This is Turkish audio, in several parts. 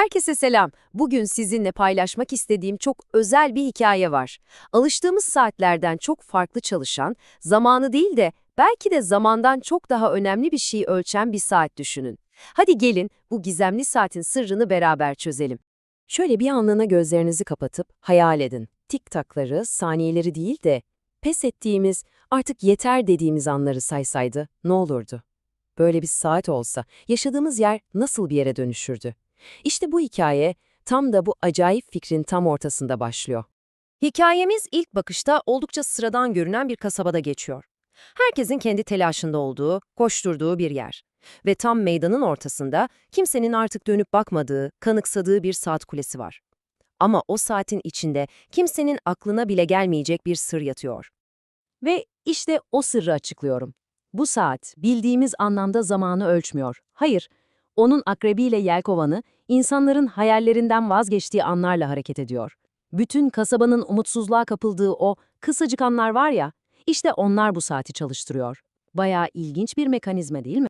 Herkese selam. Bugün sizinle paylaşmak istediğim çok özel bir hikaye var. Alıştığımız saatlerden çok farklı çalışan, zamanı değil de belki de zamandan çok daha önemli bir şey ölçen bir saat düşünün. Hadi gelin bu gizemli saatin sırrını beraber çözelim. Şöyle bir anlığına gözlerinizi kapatıp hayal edin. Tik takları, saniyeleri değil de pes ettiğimiz, artık yeter dediğimiz anları saysaydı ne olurdu? Böyle bir saat olsa yaşadığımız yer nasıl bir yere dönüşürdü? İşte bu hikaye tam da bu acayip fikrin tam ortasında başlıyor. Hikayemiz ilk bakışta oldukça sıradan görünen bir kasabada geçiyor. Herkesin kendi telaşında olduğu, koşturduğu bir yer. Ve tam meydanın ortasında kimsenin artık dönüp bakmadığı, kanıksadığı bir saat kulesi var. Ama o saatin içinde kimsenin aklına bile gelmeyecek bir sır yatıyor. Ve işte o sırrı açıklıyorum. Bu saat bildiğimiz anlamda zamanı ölçmüyor. Hayır, onun akrebiyle yelkovanı, insanların hayallerinden vazgeçtiği anlarla hareket ediyor. Bütün kasabanın umutsuzluğa kapıldığı o kısacık anlar var ya, işte onlar bu saati çalıştırıyor. Bayağı ilginç bir mekanizma değil mi?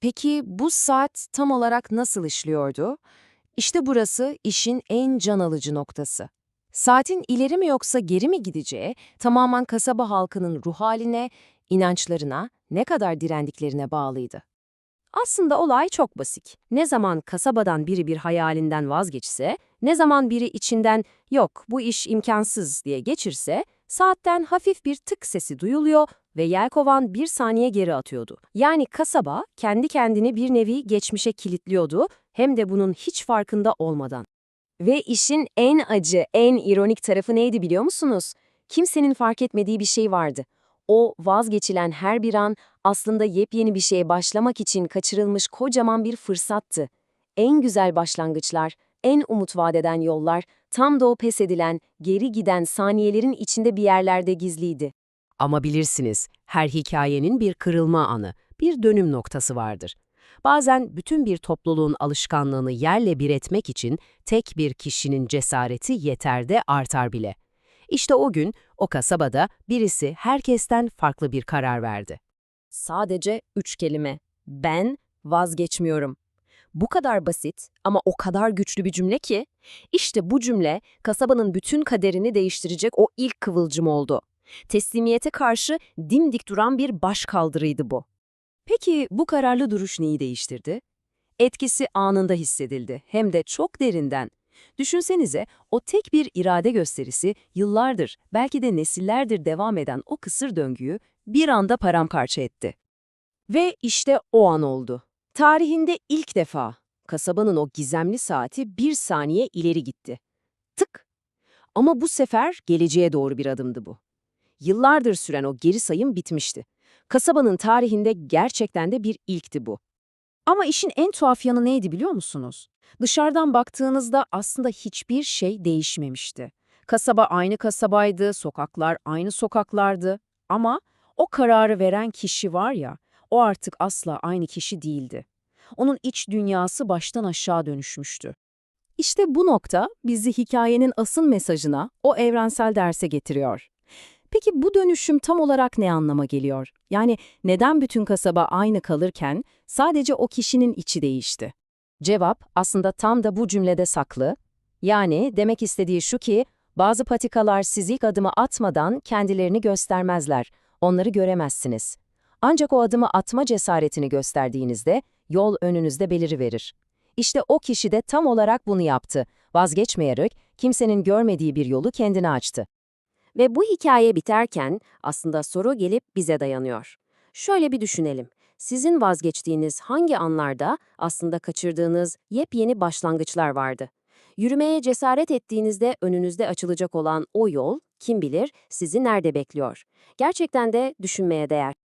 Peki bu saat tam olarak nasıl işliyordu? İşte burası işin en can alıcı noktası. Saatin ileri mi yoksa geri mi gideceği tamamen kasaba halkının ruh haline, inançlarına, ne kadar direndiklerine bağlıydı. Aslında olay çok basit. Ne zaman kasabadan biri bir hayalinden vazgeçse, ne zaman biri içinden yok bu iş imkansız diye geçirse, saatten hafif bir tık sesi duyuluyor ve yelkovan bir saniye geri atıyordu. Yani kasaba kendi kendini bir nevi geçmişe kilitliyordu hem de bunun hiç farkında olmadan. Ve işin en acı, en ironik tarafı neydi biliyor musunuz? Kimsenin fark etmediği bir şey vardı. O vazgeçilen her bir an aslında yepyeni bir şeye başlamak için kaçırılmış kocaman bir fırsattı. En güzel başlangıçlar, en umut vadeden yollar, tam da o pes edilen, geri giden saniyelerin içinde bir yerlerde gizliydi. Ama bilirsiniz, her hikayenin bir kırılma anı, bir dönüm noktası vardır. Bazen bütün bir topluluğun alışkanlığını yerle bir etmek için tek bir kişinin cesareti yeter de artar bile. İşte o gün o kasabada birisi herkesten farklı bir karar verdi. Sadece üç kelime. Ben vazgeçmiyorum. Bu kadar basit ama o kadar güçlü bir cümle ki, işte bu cümle kasabanın bütün kaderini değiştirecek o ilk kıvılcım oldu. Teslimiyete karşı dimdik duran bir başkaldırıydı bu. Peki bu kararlı duruş neyi değiştirdi? Etkisi anında hissedildi, hem de çok derinden. Düşünsenize, o tek bir irade gösterisi yıllardır, belki de nesillerdir devam eden o kısır döngüyü bir anda paramparça etti. Ve işte o an oldu. Tarihinde ilk defa kasabanın o gizemli saati bir saniye ileri gitti. Tık! Ama bu sefer geleceğe doğru bir adımdı bu. Yıllardır süren o geri sayım bitmişti. Kasabanın tarihinde gerçekten de bir ilkti bu. Ama işin en tuhaf yanı neydi biliyor musunuz? Dışarıdan baktığınızda aslında hiçbir şey değişmemişti. Kasaba aynı kasabaydı, sokaklar aynı sokaklardı. Ama o kararı veren kişi var ya, o artık asla aynı kişi değildi. Onun iç dünyası baştan aşağı dönüşmüştü. İşte bu nokta bizi hikayenin asıl mesajına, o evrensel derse getiriyor. Peki bu dönüşüm tam olarak ne anlama geliyor? Yani neden bütün kasaba aynı kalırken sadece o kişinin içi değişti? Cevap aslında tam da bu cümlede saklı. Yani demek istediği şu ki, bazı patikalar siz ilk adımı atmadan kendilerini göstermezler, onları göremezsiniz. Ancak o adımı atma cesaretini gösterdiğinizde yol önünüzde beliriverir. İşte o kişi de tam olarak bunu yaptı. Vazgeçmeyerek kimsenin görmediği bir yolu kendine açtı. Ve bu hikaye biterken aslında soru gelip bize dayanıyor. Şöyle bir düşünelim. Sizin vazgeçtiğiniz hangi anlarda aslında kaçırdığınız yepyeni başlangıçlar vardı? Yürümeye cesaret ettiğinizde önünüzde açılacak olan o yol, kim bilir sizi nerede bekliyor? Gerçekten de düşünmeye değer.